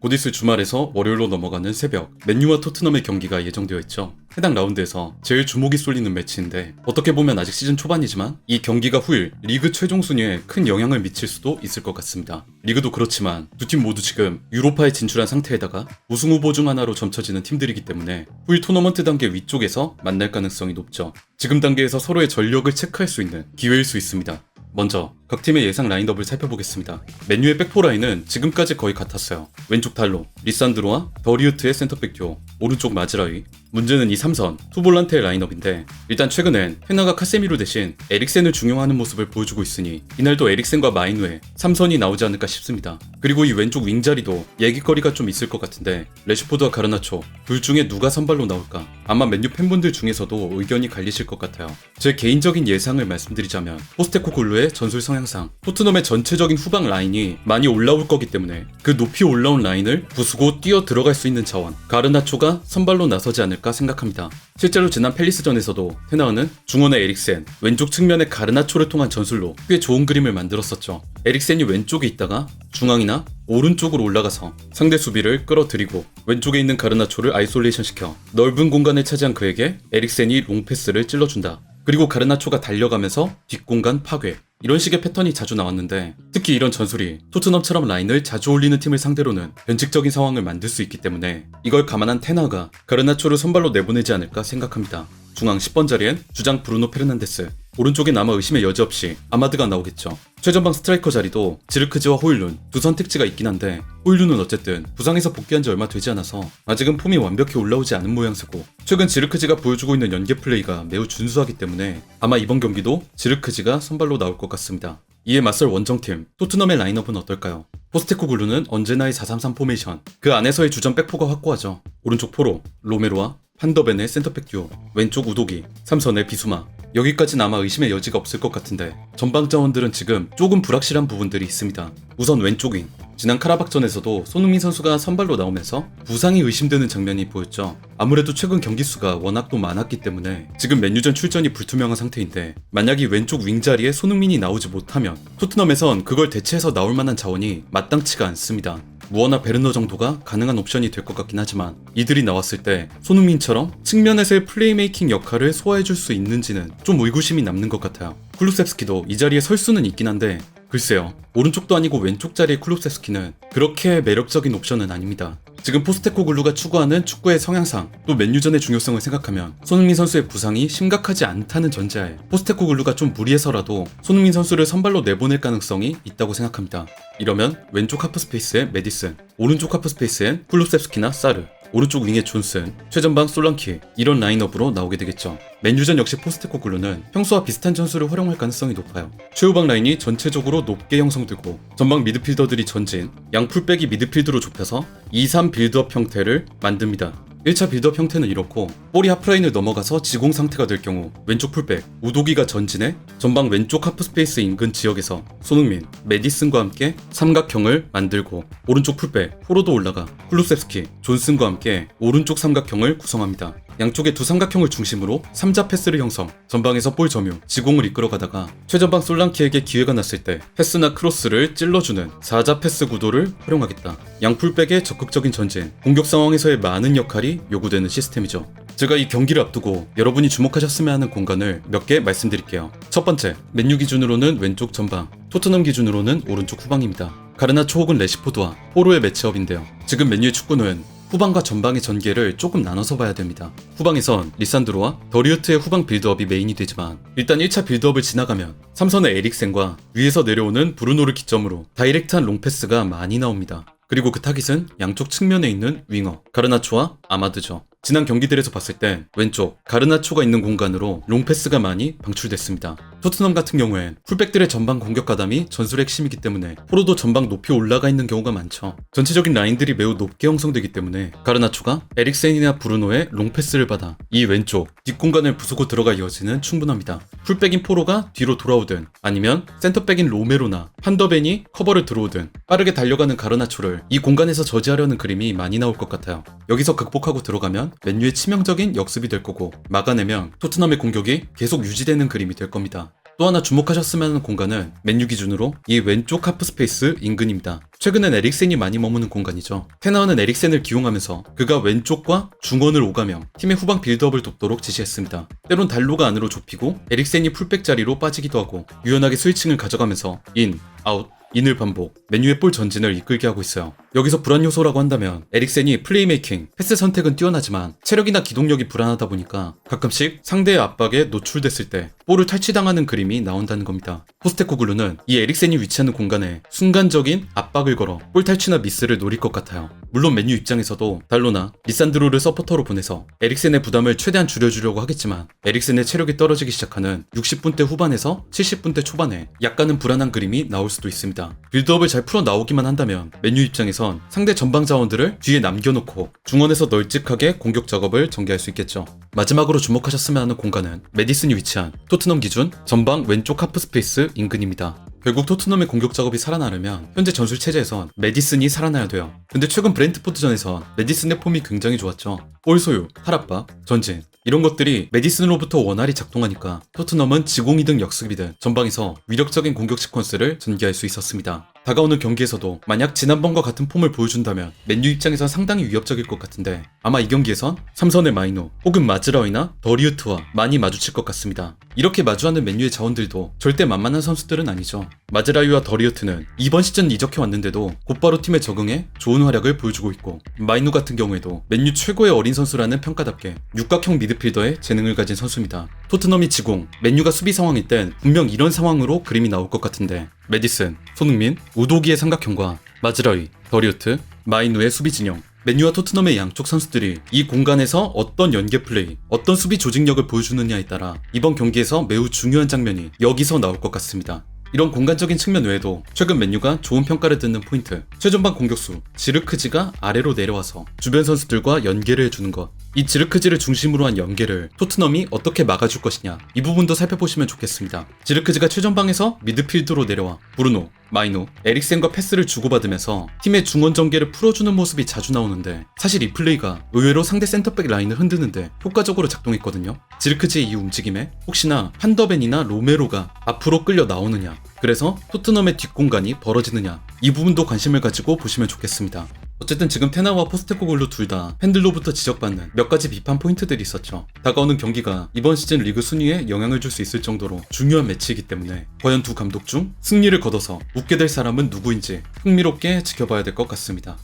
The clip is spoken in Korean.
곧 있을 주말에서 월요일로 넘어가는 새벽 맨유와 토트넘의 경기가 예정되어 있죠. 해당 라운드에서 제일 주목이 쏠리는 매치인데 어떻게 보면 아직 시즌 초반이지만 이 경기가 후일 리그 최종 순위에 큰 영향을 미칠 수도 있을 것 같습니다. 리그도 그렇지만 두 팀 모두 지금 유로파에 진출한 상태에다가 우승 후보 중 하나로 점쳐지는 팀들이기 때문에 후일 토너먼트 단계 위쪽에서 만날 가능성이 높죠. 지금 단계에서 서로의 전력을 체크할 수 있는 기회일 수 있습니다. 먼저 각 팀의 예상 라인업을 살펴보겠습니다. 맨유의 백포 라인은 지금까지 거의 같았어요. 왼쪽 달로 리산드로와 더리우트의 센터백 듀오, 오른쪽 마즈라위. 문제는 이 3선 투볼란테의 라인업인데 일단 최근엔 헤나가 카세미로 대신 에릭센을 중용하는 모습을 보여주고 있으니 이날도 에릭센과 마인 외에 3선이 나오지 않을까 싶습니다. 그리고 이 왼쪽 윙 자리도 얘기거리가 좀 있을 것 같은데 레시포드와 가르나초 둘 중에 누가 선발로 나올까? 아마 맨유 팬분들 중에서도 의견이 갈리실 것 같아요. 제 개인적인 예상을 말씀드리자면 포스테코 골루의 전술 성향상 토트넘의 전체적인 후방 라인이 많이 올라올 거기 때문에 그 높이 올라온 라인을 부수고 뛰어 들어갈 수 있는 자원 가르나초가 선발로 나서지 않을 까 생각합니다. 실제로 지난 펠리스전에서도 테나우는 중원의 에릭센, 왼쪽 측면의 가르나초를 통한 전술로 꽤 좋은 그림을 만들었었죠. 에릭센이 왼쪽에 있다가 중앙이나 오른쪽으로 올라가서 상대 수비를 끌어들이고 왼쪽에 있는 가르나초를 아이솔레이션 시켜 넓은 공간을 차지한 그에게 에릭센이 롱패스를 찔러준다. 그리고 가르나초가 달려가면서 뒷공간 파괴 이런 식의 패턴이 자주 나왔는데 특히 이런 전술이 토트넘처럼 라인을 자주 올리는 팀을 상대로는 변칙적인 상황을 만들 수 있기 때문에 이걸 감안한 테나가 가르나초를 선발로 내보내지 않을까 생각합니다. 중앙 10번 자리엔 주장 브루노 페르난데스 오른쪽에 남아 의심의 여지 없이 아마드가 나오겠죠. 최전방 스트라이커 자리도 지르크즈와 호일룬 두 선택지가 있긴 한데 호일룬은 어쨌든 부상에서 복귀한 지 얼마 되지 않아서 아직은 폼이 완벽히 올라오지 않은 모양새고 최근 지르크즈가 보여주고 있는 연계 플레이가 매우 준수하기 때문에 아마 이번 경기도 지르크즈가 선발로 나올 것 같습니다. 이에 맞설 원정팀 토트넘의 라인업은 어떨까요? 포스테코 글루는 언제나의 433 포메이션 그 안에서의 주전 백포가 확고하죠. 오른쪽 포로 로메로와 판더벤의 센터백 듀오 왼쪽 우도기 삼선의 비수마 여기까지는 아마 의심의 여지가 없을 것 같은데 전방 자원들은 지금 조금 불확실한 부분들이 있습니다. 우선 왼쪽 윙 지난 카라박전에서도 손흥민 선수가 선발로 나오면서 부상이 의심되는 장면이 보였죠. 아무래도 최근 경기 수가 워낙 또 많았기 때문에 지금 맨유전 출전이 불투명한 상태인데 만약 이 왼쪽 윙 자리에 손흥민이 나오지 못하면 토트넘에선 그걸 대체해서 나올 만한 자원이 마땅치가 않습니다. 무어나 베르너 정도가 가능한 옵션이 될 것 같긴 하지만 이들이 나왔을 때 손흥민처럼 측면에서의 플레이메이킹 역할을 소화해줄 수 있는지는 좀 의구심이 남는 것 같아요. 쿨루셉스키도 이 자리에 설 수는 있긴 한데 글쎄요 오른쪽도 아니고 왼쪽 자리의 쿨루셉스키는 그렇게 매력적인 옵션은 아닙니다. 지금 포스테코 글루가 추구하는 축구의 성향상 또 맨유전의 중요성을 생각하면 손흥민 선수의 부상이 심각하지 않다는 전제하에 포스테코 글루가 좀 무리해서라도 손흥민 선수를 선발로 내보낼 가능성이 있다고 생각합니다. 이러면 왼쪽 하프 스페이스에 메디슨, 오른쪽 하프 스페이스엔 쿨루셉스키나 사르, 오른쪽 윙의 존슨, 최전방 솔랑키 이런 라인업으로 나오게 되겠죠. 맨유전 역시 포스테코 글루는 평소와 비슷한 전술을 활용할 가능성이 높아요. 최후방 라인이 전체적으로 높게 형성되고 전방 미드필더들이 전진, 양 풀백이 미드필드로 좁혀서 2-3 빌드업 형태를 만듭니다. 1차 빌드업 형태는 이렇고 볼이 하프라인을 넘어가서 지공 상태가 될 경우 왼쪽 풀백 우도기가 전진해 전방 왼쪽 하프 스페이스 인근 지역에서 손흥민, 메디슨과 함께 삼각형을 만들고 오른쪽 풀백 포로도 올라가 쿨루셉스키, 존슨과 함께 오른쪽 삼각형을 구성합니다. 양쪽의 두 삼각형을 중심으로 3자 패스를 형성, 전방에서 볼 점유, 지공을 이끌어가다가 최전방 솔랑키에게 기회가 났을 때 패스나 크로스를 찔러주는 4자 패스 구도를 활용하겠다. 양풀백의 적극적인 전진, 공격 상황에서의 많은 역할이 요구되는 시스템이죠. 제가 이 경기를 앞두고 여러분이 주목하셨으면 하는 공간을 몇 개 말씀드릴게요. 첫 번째, 맨유 기준으로는 왼쪽 전방, 토트넘 기준으로는 오른쪽 후방입니다. 가르나초 혹은 레시포드와 포로의 매치업인데요. 지금 맨유의 축구는 후방과 전방의 전개를 조금 나눠서 봐야 됩니다. 후방에선 리산드로와 더리우트의 후방 빌드업이 메인이 되지만 일단 1차 빌드업을 지나가면 삼선의 에릭센과 위에서 내려오는 브루노를 기점으로 다이렉트한 롱패스가 많이 나옵니다. 그리고 그 타깃은 양쪽 측면에 있는 윙어 가르나초와 아마드죠. 지난 경기들에서 봤을 땐 왼쪽 가르나초가 있는 공간으로 롱패스가 많이 방출됐습니다. 토트넘 같은 경우엔 풀백들의 전방 공격 가담이 전술의 핵심이기 때문에 포로도 전방 높이 올라가 있는 경우가 많죠. 전체적인 라인들이 매우 높게 형성되기 때문에 가르나초가 에릭센이나 브루노의 롱패스를 받아 이 왼쪽 뒷공간을 부수고 들어가 이어지는 충분합니다. 풀백인 포로가 뒤로 돌아오든 아니면 센터백인 로메로나 판더벤이 커버를 들어오든 빠르게 달려가는 가르나초를 이 공간에서 저지하려는 그림이 많이 나올 것 같아요. 여기서 극복하고 들어가면 맨유의 치명적인 역습이 될 거고 막아내면 토트넘의 공격이 계속 유지되는 그림이 될 겁니다. 또 하나 주목하셨으면 하는 공간은 맨유 기준으로 이 왼쪽 하프 스페이스 인근입니다. 최근엔 에릭센이 많이 머무는 공간이죠. 테나와는 에릭센을 기용하면서 그가 왼쪽과 중원을 오가며 팀의 후방 빌드업을 돕도록 지시했습니다. 때론 달로가 안으로 좁히고 에릭센이 풀백 자리로 빠지기도 하고 유연하게 스위칭을 가져가면서 인, 아웃, 인을 반복, 메뉴의 볼 전진을 이끌게 하고 있어요. 여기서 불안 요소라고 한다면 에릭센이 플레이메이킹, 패스 선택은 뛰어나지만 체력이나 기동력이 불안하다 보니까 가끔씩 상대의 압박에 노출됐을 때 볼을 탈취당하는 그림이 나온다는 겁니다. 포스테코글루는 이 에릭센이 위치하는 공간에 순간적인 압박을 걸어 볼 탈취나 미스를 노릴 것 같아요. 물론 메뉴 입장에서도 달로나 리산드로를 서포터로 보내서 에릭센의 부담을 최대한 줄여주려고 하겠지만 에릭센의 체력이 떨어지기 시작하는 60분대 후반에서 70분대 초반에 약간은 불안한 그림이 나올 수도 있습니다. 빌드업을 잘 풀어 나오기만 한다면 메뉴 입장에 선 상대 전방 자원들을 뒤에 남겨놓고 중원에서 널찍하게 공격 작업을 전개할 수 있겠죠. 마지막으로 주목하셨으면 하는 공간은 메디슨이 위치한 토트넘 기준 전방 왼쪽 하프 스페이스 인근입니다. 결국 토트넘의 공격 작업이 살아나려면 현재 전술 체제에선 메디슨이 살아나야 돼요. 근데 최근 브렌트포드전에선 메디슨의 폼이 굉장히 좋았죠. 볼 소유, 탈압박, 전진 이런 것들이 메디슨으로부터 원활히 작동하니까 토트넘은 지공이든 역습이든 전방에서 위력적인 공격 시퀀스를 전개할 수 있었습니다. 다가오는 경기에서도 만약 지난번과 같은 폼을 보여준다면 맨유 입장에선 상당히 위협적일 것 같은데 아마 이 경기에선 삼선의 마이노 혹은 마즈라이나 더리우트와 많이 마주칠 것 같습니다. 이렇게 마주하는 맨유의 자원들도 절대 만만한 선수들은 아니죠. 마즈라이와 더리우트는 이번 시즌 이적해 왔는데도 곧바로 팀에 적응해 좋은 활약을 보여주고 있고 마이노 같은 경우에도 맨유 최고의 어린 선수라는 평가답게 육각형 미드필더의 재능을 가진 선수입니다. 토트넘이 지공, 맨유가 수비 상황일 땐 분명 이런 상황으로 그림이 나올 것 같은데 메디슨, 손흥민, 우도기의 삼각형과 마즈라이, 더리우트, 마이누의 수비 진영 맨유와 토트넘의 양쪽 선수들이 이 공간에서 어떤 연계 플레이, 어떤 수비 조직력을 보여주느냐에 따라 이번 경기에서 매우 중요한 장면이 여기서 나올 것 같습니다. 이런 공간적인 측면 외에도 최근 맨유가 좋은 평가를 듣는 포인트 최전방 공격수 지르크지가 아래로 내려와서 주변 선수들과 연계를 해주는 것 이 지르크지를 중심으로 한 연계를 토트넘이 어떻게 막아줄 것이냐 이 부분도 살펴보시면 좋겠습니다 지르크지가 최전방에서 미드필드로 내려와 브루노, 마이노, 에릭센과 패스를 주고받으면서 팀의 중원 전개를 풀어주는 모습이 자주 나오는데 사실 이 플레이가 의외로 상대 센터백 라인을 흔드는데 효과적으로 작동했거든요 지르크지의 이 움직임에 혹시나 판더벤이나 로메로가 앞으로 끌려 나오느냐 그래서 토트넘의 뒷공간이 벌어지느냐 이 부분도 관심을 가지고 보시면 좋겠습니다. 어쨌든 지금 테나와 포스테코글루 둘 다 팬들로부터 지적받는 몇 가지 비판 포인트들이 있었죠. 다가오는 경기가 이번 시즌 리그 순위에 영향을 줄 수 있을 정도로 중요한 매치이기 때문에 과연 두 감독 중 승리를 거둬서 웃게 될 사람은 누구인지 흥미롭게 지켜봐야 될 것 같습니다.